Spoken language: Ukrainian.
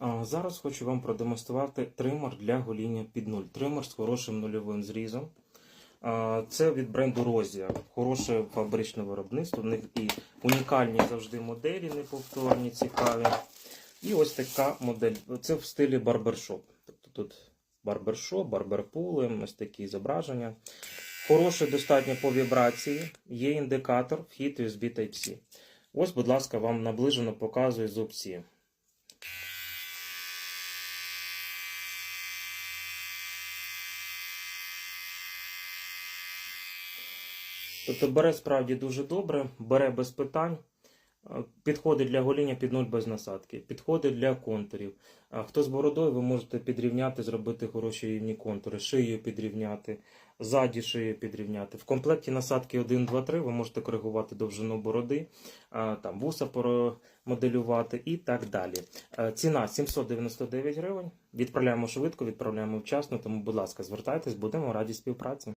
Зараз хочу вам продемонструвати тример для гоління під нуль. Тример з хорошим нульовим зрізом. Це від бренду Розія. Хороше фабричне виробництво. В них і унікальні завжди моделі, неповторні, цікаві. І ось така модель. Це в стилі барбершоп. Тобто тут барбершоп, барберпули, ось такі зображення. Хороше достатньо по вібрації. Є індикатор, вхід USB Type-C. Ось, будь ласка, вам наближено показую зубці. Тобто бере справді дуже добре, бере без питань. Е, Підходить для гоління під нуль без насадки, підходить для контурів. Хто з бородою, ви можете підрівняти, зробити хороші рівні контури, шию підрівняти, ззаді шию підрівняти. В комплекті насадки 1, 2, 3 ви можете коригувати довжину бороди, там вуса моделювати і так далі. Е, Ціна 799 гривень. Відправляємо швидко, відправляємо вчасно, тому, будь ласка, звертайтесь, будемо раді співпраці.